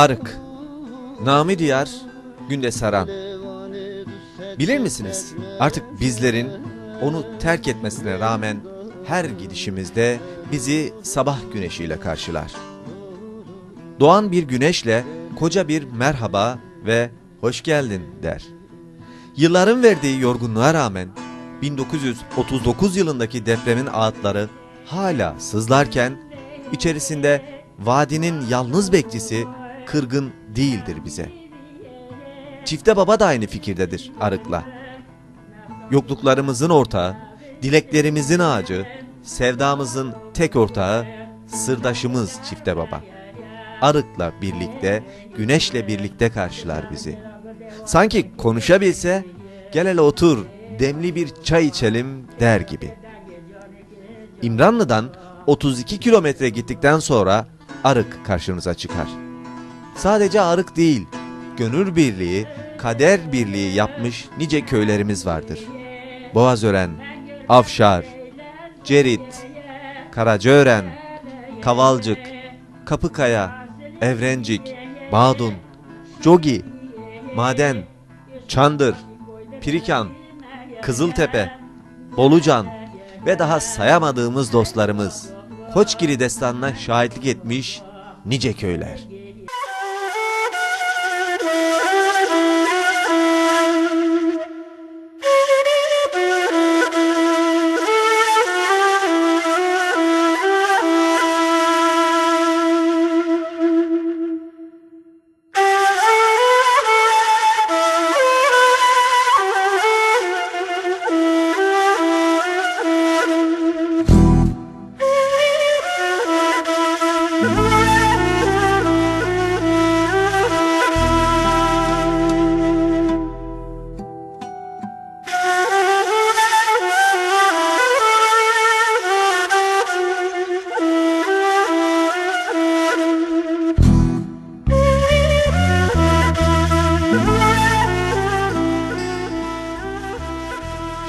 Arık Nami Diyar Günde Saran Bilir misiniz? Artık bizlerin onu terk etmesine rağmen her gidişimizde bizi sabah güneşiyle karşılar. Doğan bir güneşle koca bir merhaba ve hoş geldin der. Yılların verdiği yorgunluğa rağmen 1939 yılındaki depremin ağıtları hala sızlarken içerisinde vadinin yalnız bekçisi kırgın değildir bize. Çifte baba da aynı fikirdedir Arık'la. Yokluklarımızın ortağı, dileklerimizin ağacı, sevdamızın tek ortağı, sırdaşımız çifte baba. Arık'la birlikte, güneşle birlikte karşılar bizi. Sanki konuşabilse, gel hele otur, demli bir çay içelim der gibi. İmranlı'dan 32 kilometre gittikten sonra Arık karşınıza çıkar. Sadece Arık değil, gönül birliği, kader birliği yapmış nice köylerimiz vardır. Boğazören, Afşar, Cerit, Karacaören, Kavalcık, Kapıkaya, Evrencik, Bağdun, Cogi, Maden, Çandır, Pirikan, Kızıltepe, Bolucan ve daha sayamadığımız dostlarımız Koçgiri destanına şahitlik etmiş nice köyler.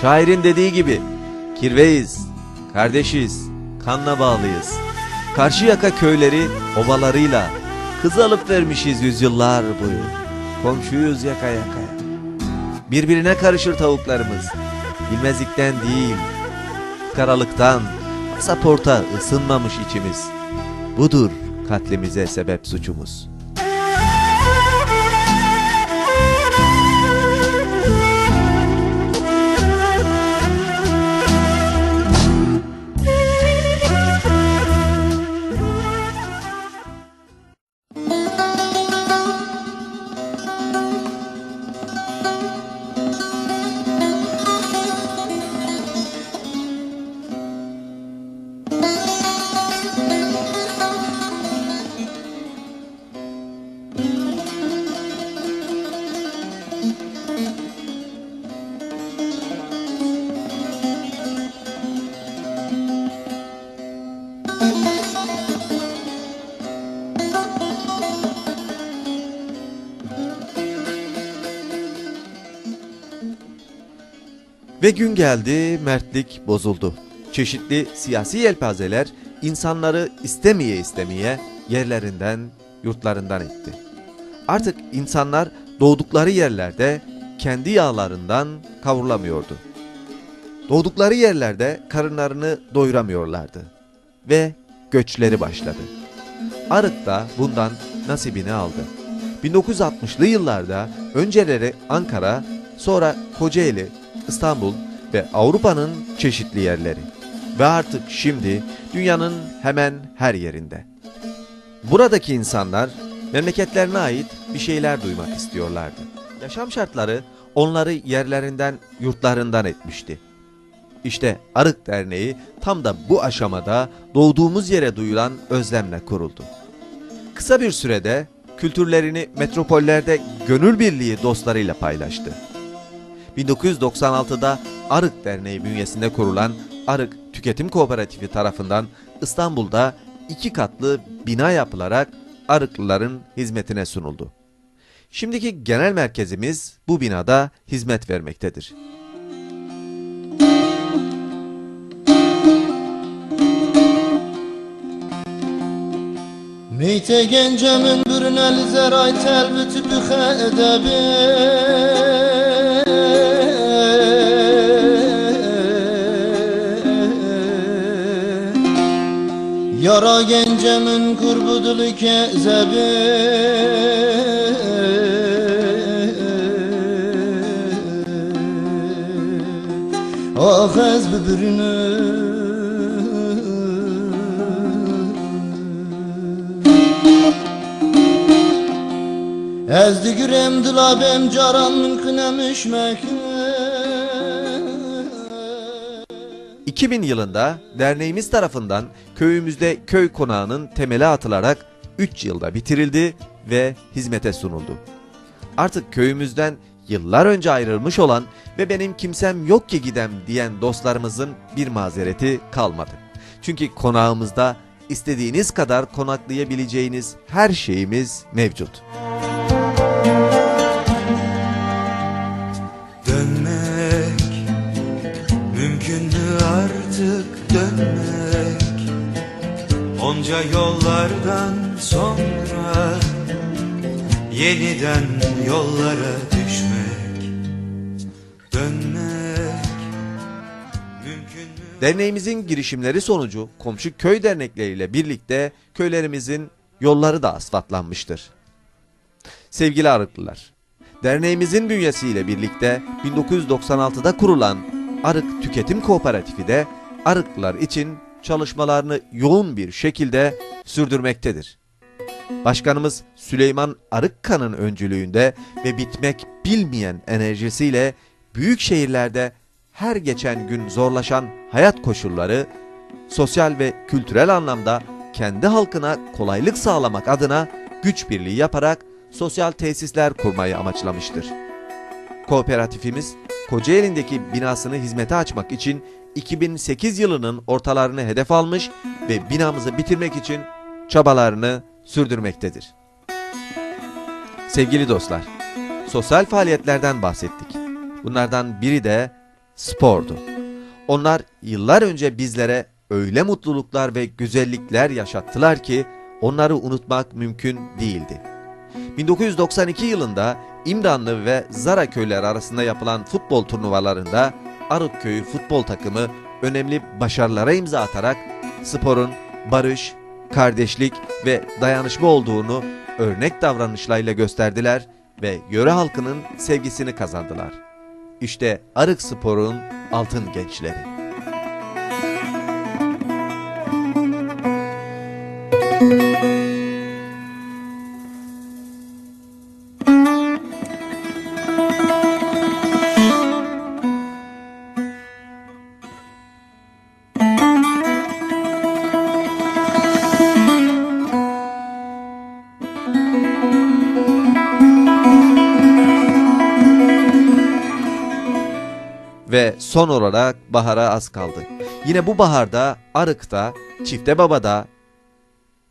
Şairin dediği gibi kirveyiz, kardeşiz, kanla bağlıyız. Karşıyaka köyleri obalarıyla kız alıp vermişiz yüzyıllar boyu. Komşuyuz yaka yakaya. Birbirine karışır tavuklarımız. Bilmezlikten değil, karalıktan, pasaporta ısınmamış içimiz. Budur katlimize sebep suçumuz. Ve gün geldi, mertlik bozuldu. Çeşitli siyasi yelpazeler insanları istemeye istemeye yerlerinden, yurtlarından etti. Artık insanlar doğdukları yerlerde kendi yağlarından kavrulamıyordu. Doğdukları yerlerde karınlarını doyuramıyorlardı. Ve göçleri başladı. Arık da bundan nasibini aldı. 1960'lı yıllarda önceleri Ankara, sonra Kocaeli, İstanbul ve Avrupa'nın çeşitli yerleri. Ve artık şimdi dünyanın hemen her yerinde. Buradaki insanlar memleketlerine ait bir şeyler duymak istiyorlardı. Yaşam şartları onları yerlerinden, yurtlarından etmişti. İşte Arık Derneği tam da bu aşamada doğduğumuz yere duyulan özlemle kuruldu. Kısa bir sürede kültürlerini metropollerde gönül birliği dostlarıyla paylaştı. 1996'da Arık Derneği bünyesinde kurulan Arık Tüketim Kooperatifi tarafından İstanbul'da iki katlı bina yapılarak Arıklıların hizmetine sunuldu. Şimdiki genel merkezimiz bu binada hizmet vermektedir. Meyte gencemin bürünel zeray telbiti bühe edebi. Yara gencemin kurbudulu kezebi. Ah ez Ez digirem dilabem caran mümkün emişmek 2000 yılında derneğimiz tarafından köyümüzde köy konağının temeli atılarak 3 yılda bitirildi ve hizmete sunuldu. Artık köyümüzden yıllar önce ayrılmış olan ve benim kimsem yok ki gidem diyen dostlarımızın bir mazereti kalmadı. Çünkü konağımızda istediğiniz kadar konaklayabileceğiniz her şeyimiz mevcut. Onca yollardan sonra yeniden yollara düşmek Dönmek mümkün mü Derneğimizin girişimleri sonucu komşu köy dernekleriyle birlikte köylerimizin yolları da asfaltlanmıştır. Sevgili Arıklılar, derneğimizin bünyesiyle birlikte 1996'da kurulan Arık Tüketim Kooperatifi de Arıklılar için çalışmalarını yoğun bir şekilde sürdürmektedir. Başkanımız Süleyman Arıkkan'ın öncülüğünde ve bitmek bilmeyen enerjisiyle büyük şehirlerde her geçen gün zorlaşan hayat koşulları sosyal ve kültürel anlamda kendi halkına kolaylık sağlamak adına güç birliği yaparak sosyal tesisler kurmayı amaçlamıştır. Kooperatifimiz Kocaeli'ndeki binasını hizmete açmak için 2008 yılının ortalarını hedef almış ve binamızı bitirmek için çabalarını sürdürmektedir. Sevgili dostlar, sosyal faaliyetlerden bahsettik. Bunlardan biri de spordu. Onlar yıllar önce bizlere öyle mutluluklar ve güzellikler yaşattılar ki onları unutmak mümkün değildi. 1992 yılında İmranlı ve Zara köyleri arasında yapılan futbol turnuvalarında Arık Köyü futbol takımı önemli başarılara imza atarak sporun barış, kardeşlik ve dayanışma olduğunu örnek davranışlarıyla gösterdiler ve yöre halkının sevgisini kazandılar. İşte Arık Spor'un altın gençleri. Ve son olarak bahara az kaldı. Yine bu baharda Arık'ta, Çifte Baba'da,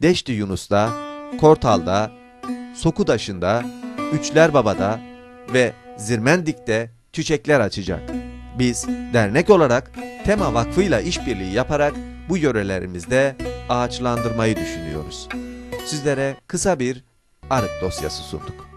Deşti Yunus'ta, Kortal'da, Sokudaşı'nda, Üçler Baba'da ve Zirmendik'te çiçekler açacak. Biz dernek olarak Tema Vakfı'yla işbirliği yaparak bu yörelerimizde ağaçlandırmayı düşünüyoruz. Sizlere kısa bir Arık dosyası sunduk.